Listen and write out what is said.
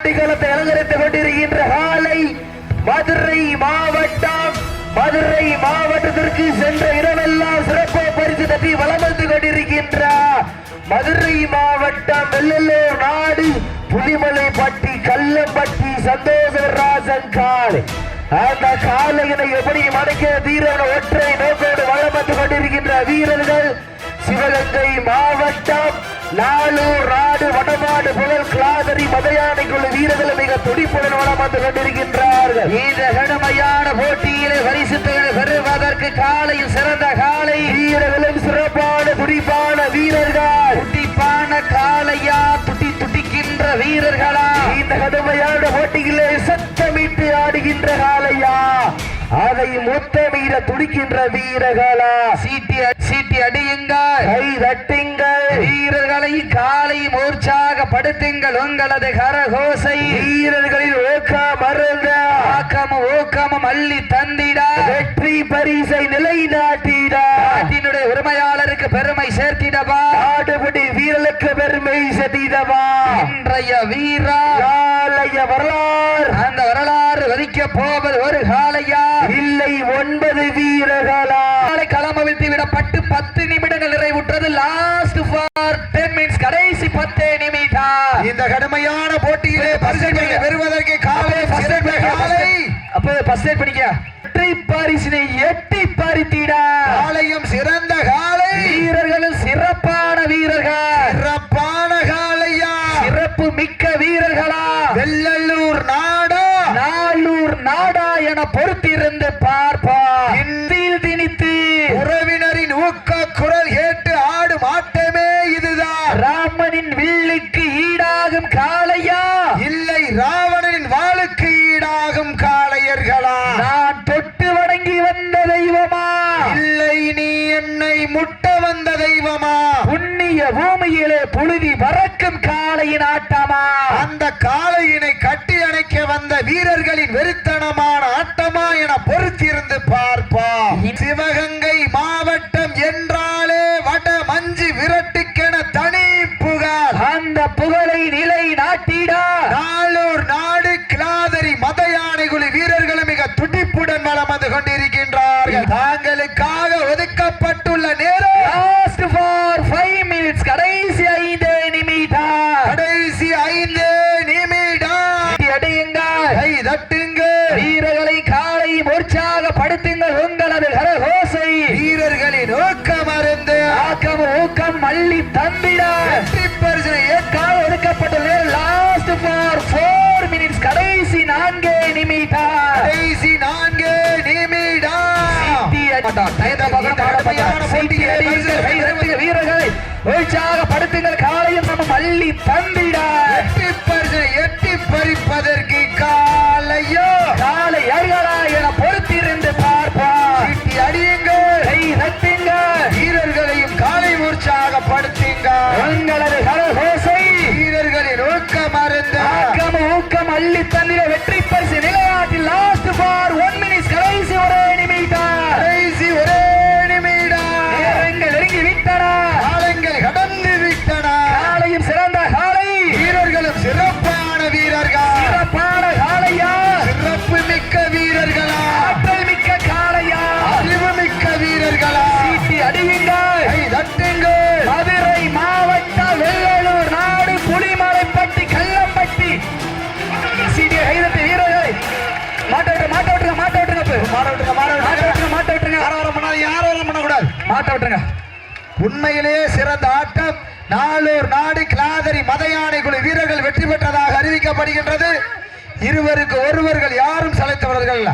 அடிகளத்தை அலங்கரித்துக் கொண்டிருக்கின்ற காலை மதுரை மாவட்டம் மதுரை மாவட்டத்திற்கு சென்ற இடமெல்லாம் சிறப்பு பரிசு தட்டி வளம் வந்து கொண்டிருக்கின்ற மதுரை மாவட்டம் வெள்ளலூர் நாடு புலிமலைப்பட்டி கல்லம்பட்டி சந்தோஷராஜன் காலை அந்த காலையினை எப்படி மடக்க தீரவன ஒற்றை நோக்கோடு வளம் வந்து கொண்டிருக்கின்ற வீரர்கள் சிவகங்கை மாவட்டம் நாளூர் நாடு வடமாடு புகழ் கிளாதரி மதையானைக்குள்ள வீரர்கள் மிக துடிப்புடன் வளம் வந்து கொண்டிருக்கின்றார்கள். இந்த கடுமையான போட்டியிலே பரிசுத்தங்களை பெறுவதற்கு காலையில் சிறந்த காலை. வீரர்களும் சிறப்பான துடிப்பான வீரர்கள். துடிப்பான காலையா துடி துடிக்கின்ற வீரர்களா? இந்த கடுமையான போட்டியிலே சத்தமிட்டு ஆடுகின்ற காலையா? அதை முத்தமீற துடிக்கின்ற வீரர்களா? சீட்டி சீட்டி அடியுங்கள் கை தட்டுங்கள். வீரர்களை காலை உற்சாகப்படுத்துங்கள் உங்களது கரகோசை. வீரர்களின் ஊக்கம் மருந்த. ஆக்கமும் ஊக்கமும் அள்ளி தந்திட. வெற்றி பரிசை நிலைநாட்டிட. நாட்டினுடைய உரிமையாளருக்கு பெருமை சேர்த்திடவா. நாடுபடி வீரர்களுக்கு பெருமை சேர்த்திடவா. இன்றைய வீரா. காலைய வரலாறு. அந்த வரலாறு வதிக்க போவது ஒரு காலையா இல்லை ஒன்பது வீரர்களா? காலை களமவிழ்த்து விடப்பட்டு பத்து நிமிடங்கள் நிறைவுற்றது. லாஸ்ட் ஃபார் டென் மினிட்ஸ் கடைசி பத்தே நிமிடம் இந்த கடுமையான போட்டியிலே பரிசுகளை பெறுவதற்கு காலை காலை. அப்ப ஃபர்ஸ்ட் எய்ட் பண்ணிக்க வெற்றி பரிசினை எட்டி பறித்திட. காலையும் சிறந்த காலை வீரர்களும் சிறப்பான வீரர்கள் சிறப்பான காலையா சிறப்பு மிக்க வீரர்களா வெள்ளல்லூர் நாடா. நாளூர் நாடா என பொறுத்திருந்து பார்ப்பா இந்தியில் திணித்து உறவினரின் புண்ணிய பூமியிலே புழுதி பறக்கும் காளையின் ஆட்டமா? அந்த காளையினை கட்டி அணைக்க வந்த வீரர்களின் வெறித்தனமான ஆட்டமா என பொறுத்திருந்து பார்ப்போம். சிவகங்கை மாவட்டம் என்றாலே வட மஞ்சு விரட்டுக்கென தனி புகார் அந்த புகழை நிலை நாட்டிடா நாளூர் நாடு கிளாதரி மத யானைகுழி வீரர்கள் மிக துடிப்புடன் வளம் வந்து கொண்டிருக்கின்றார்கள் தாங்களுக்காக ஒதுக்கப்பட்டுள்ள நேரம் லாஸ்ட் ஃபார் ஃபைவ் மினிட்ஸ் கடைசி ஐந்து நிமிடம் கடைசி ஐந்து நிமிடம் அடையுங்கள் கை தட்டுங்க வீரர்களை காலை உற்சாகப்படுத்துங்கள் உங்களது கரகோசை வீரர்களின் நோக்கம் அருந்து ஆக்கம் ஊக்கம் மல்லி தந்திட. வெற்றி பரிசனை ஏற்க கால ஒதுக்கப்பட்டுள்ள லாஸ்ட் ஃபார் ஃபோர் மினிட்ஸ் கடைசி நான்கு நிமிடம். கடைசி நான்கு நிமிடம். வீரர்களை உற்சாகப்படுத்துங்கள். காலையும் நம்ம மல்லி தந்திட. வெற்றி பரிசனை ஊக்கம் அள்ளி தந்திர வெற்றி பரிசு விட்டுருங்க மாட்ட விட்டுருங்க மாட்ட விட்டுருங்க இப்ப. மாட விட்டுருங்க, மாட மாட்ட விட்டுருங்க. மாட்ட விட்டுருங்க பண்ணாது, யாரும் பண்ணக்கூடாது மாட்ட விட்டுருங்க உண்மையிலேயே சிறந்த ஆட்டம் நாளூர் நாடு கிளாதரி மத யானை குழு வீரர்கள் வெற்றி பெற்றதாக அறிவிக்கப்படுகின்றது இருவருக்கு ஒருவர்கள் யாரும் சளைத்தவர்கள் அல்ல.